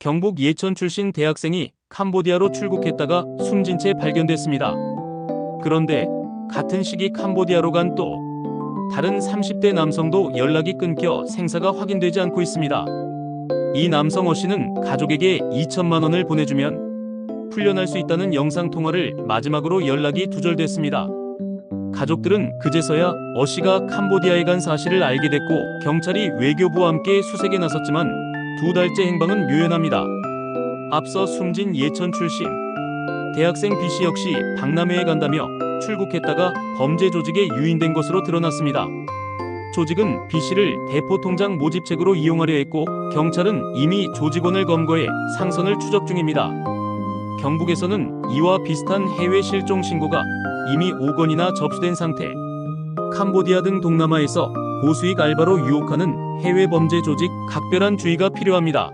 경북 예천 출신 대학생이 캄보디아로 출국했다가 숨진 채 발견됐습니다. 그런데 같은 시기 캄보디아로 간 또 다른 30대 남성도 연락이 끊겨 생사가 확인되지 않고 있습니다. 이 남성 어 씨는 가족에게 2천만 원을 보내주면 풀려날 수 있다는 영상 통화를 마지막으로 연락이 두절됐습니다. 가족들은 그제서야 어 씨가 캄보디아에 간 사실을 알게 됐고 경찰이 외교부와 함께 수색에 나섰지만 두 달째 행방은 묘연합니다. 앞서 숨진 예천 출신 대학생 B 씨 역시 박람회에 간다며 출국했다가 범죄 조직에 유인된 것으로 드러났습니다. 조직은 B 씨를 대포 통장 모집책으로 이용하려 했고 경찰은 이미 조직원을 검거해 상선을 추적 중입니다. 경북에서는 이와 비슷한 해외 실종 신고가 이미 5건이나 접수된 상태. 캄보디아 등 동남아에서 고수익 알바로 유혹하는 해외 범죄 조직 각별한 주의가 필요합니다.